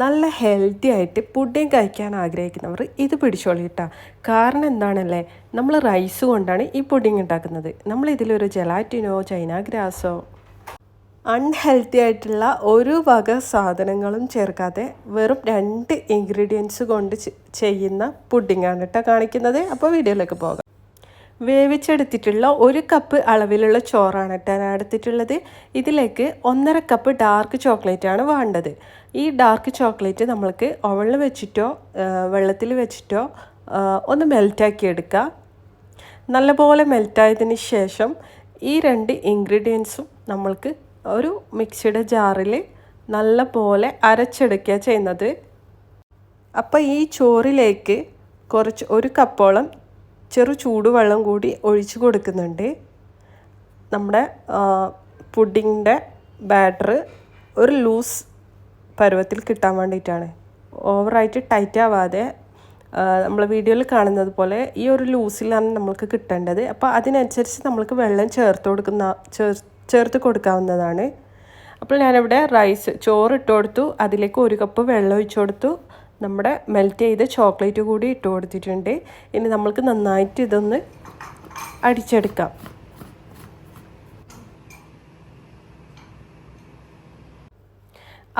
നല്ല ഹെൽത്തി ആയിട്ട് പുഡിങ് കഴിക്കാൻ ആഗ്രഹിക്കുന്നവർ ഇത് പിടിച്ചോളി കേട്ടോ കാരണം എന്താണല്ലേ? നമ്മൾ റൈസ് കൊണ്ടാണ് ഈ പുഡിങ് ഉണ്ടാക്കുന്നത്. നമ്മൾ ഇതിലൊരു ജെലാറ്റിനോ ചൈന ഗ്രാസോ അൺഹെൽത്തി ആയിട്ടുള്ള ഒരു വക സാധനങ്ങളും ചേർക്കാതെ വെറും രണ്ട് ഇൻഗ്രീഡിയൻസ് കൊണ്ട് ചെയ്യുന്ന പുഡിങ്ങാണ് കേട്ടോ കാണിക്കുന്നത്. അപ്പോൾ വീഡിയോയിലേക്ക് പോകാം. വേവിച്ചെടുത്തിട്ടുള്ള ഒരു കപ്പ് അളവിലുള്ള ചോറാണ് കേട്ടോ ഞാൻ എടുത്തിട്ടുള്ളത്. ഇതിലേക്ക് ഒന്നര കപ്പ് ഡാർക്ക് ചോക്ലേറ്റ് ആണ് വേണ്ടത്. ഈ ഡാർക്ക് ചോക്ലേറ്റ് നമ്മൾക്ക് ഓവളിൽ വെച്ചിട്ടോ വെള്ളത്തിൽ വെച്ചിട്ടോ ഒന്ന് മെൽറ്റാക്കി എടുക്കുക നല്ലപോലെ മെൽറ്റായതിന് ശേഷം ഈ രണ്ട് ഇൻഗ്രീഡിയൻസും നമ്മൾക്ക് ഒരു മിക്സിയുടെ ജാറിൽ നല്ലപോലെ അരച്ചെടുക്കുക ചെയ്യുന്നത്. അപ്പോൾ ഈ ചോറിലേക്ക് കുറച്ച് ഒരു കപ്പോളം ചെറു ചൂടുവെള്ളം കൂടി ഒഴിച്ചു കൊടുക്കുന്നുണ്ട്. നമ്മുടെ പുഡിങ്ങിന്റെ ബാറ്റർ ഒരു ലൂസ് പരുവത്തിൽ കിട്ടാൻ വേണ്ടിയിട്ടാണ്. ഓവറായിട്ട് ടൈറ്റ് ആവാതെ നമ്മൾ വീഡിയോയിൽ കാണുന്നത് പോലെ ഈ ഒരു ലൂസിലാണ് നമ്മൾക്ക് കിട്ടേണ്ടത്. അപ്പോൾ അതിനനുസരിച്ച് നമ്മൾക്ക് വെള്ളം ചേർത്ത് കൊടുക്കുന്ന ചേർ ചേർത്ത് കൊടുക്കാവുന്നതാണ്. അപ്പോൾ ഞാനിവിടെ റൈസ് ചോറ് ഇട്ട് കൊടുത്തു. അതിലേക്ക് ഒരു കപ്പ് വെള്ളം ഒഴിച്ചു കൊടുത്തു. നമ്മുടെ മെൽറ്റ് ചെയ്ത ചോക്ലേറ്റ് കൂടി ഇട്ട് കൊടുത്തിട്ടുണ്ട്. ഇനി നമ്മൾക്ക് നന്നായിട്ട് ഇതൊന്ന് അടിച്ചെടുക്കാം.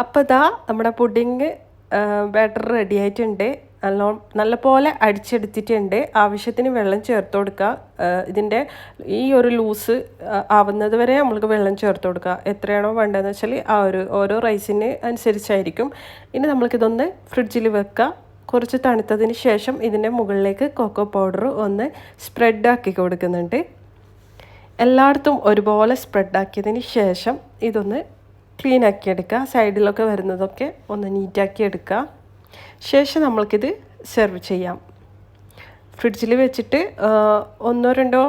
അപ്പോൾ ഇതാ നമ്മുടെ പുഡിങ് ബാറ്റർ റെഡി ആയിട്ടുണ്ട്. നല്ല നല്ലപോലെ അടിച്ചെടുത്തിട്ടുണ്ട്. ആവശ്യത്തിന് വെള്ളം ചേർത്ത് കൊടുക്കുക. ഇതിന്റെ ഈ ഒരു ലൂസ് ആവുന്നത് വരെ നമ്മൾക്ക് വെള്ളം ചേർത്ത് കൊടുക്കുക. എത്രയാണോ വേണ്ടതെന്ന് വെച്ചാൽ ആ ഒരു ഓരോ റൈസിന് അനുസരിച്ചായിരിക്കും. ഇനി നമ്മൾക്കിതൊന്ന് ഫ്രിഡ്ജിൽ വെക്കുക. കുറച്ച് തണുത്തതിന് ശേഷം ഇതിന്റെ മുകളിലേക്ക് കൊക്കോ പൗഡർ ഒന്ന് സ്പ്രെഡ് ആക്കി കൊടുക്കുന്നുണ്ട്. എല്ലായിടത്തും ഒരുപോലെ സ്പ്രെഡ് ആക്കിയതിന് ശേഷം ഇതൊന്ന് ക്ലീൻ ആക്കി എടുക്കുക. സൈഡിലൊക്കെ വരുന്നതൊക്കെ ഒന്ന് നീറ്റാക്കി എടുക്കുക. ശേഷം നമ്മൾക്കിത് സെർവ് ചെയ്യാം. ഫ്രിഡ്ജിൽ വെച്ചിട്ട് ഒന്നോ രണ്ടോ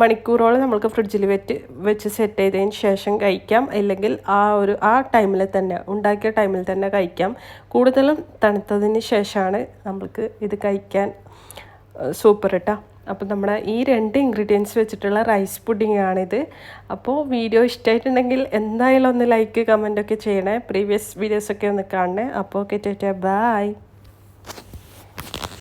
മണിക്കൂറോളം നമുക്ക് ഫ്രിഡ്ജിൽ വെച്ച് വെച്ച് സെറ്റ് ചെയ്തതിന് ശേഷം കഴിക്കാം. അല്ലെങ്കിൽ ആ ഒരു ആ ടൈമിൽ തന്നെ ഉണ്ടാക്കിയ ടൈമിൽ തന്നെ കഴിക്കാം. കൂടുതലും തണുത്തതിന് ശേഷമാണ് നമ്മൾക്ക് ഇത് കഴിക്കാൻ സൂപ്പർ കേട്ടോ അപ്പോൾ നമ്മുടെ ഈ രണ്ട് ഇൻഗ്രീഡിയൻസ് വെച്ചിട്ടുള്ള റൈസ് പുഡിംഗ് ആണിത്. അപ്പോൾ വീഡിയോ ഇഷ്ടമായിട്ടുണ്ടെങ്കിൽ എന്തായാലും ഒന്ന് ലൈക്ക് കമന്റ് ഒക്കെ ചെയ്യണേ. പ്രീവിയസ് വീഡിയോസൊക്കെ ഒന്ന് കാണണേ. അപ്പോൾ ഓക്കെ ബൈ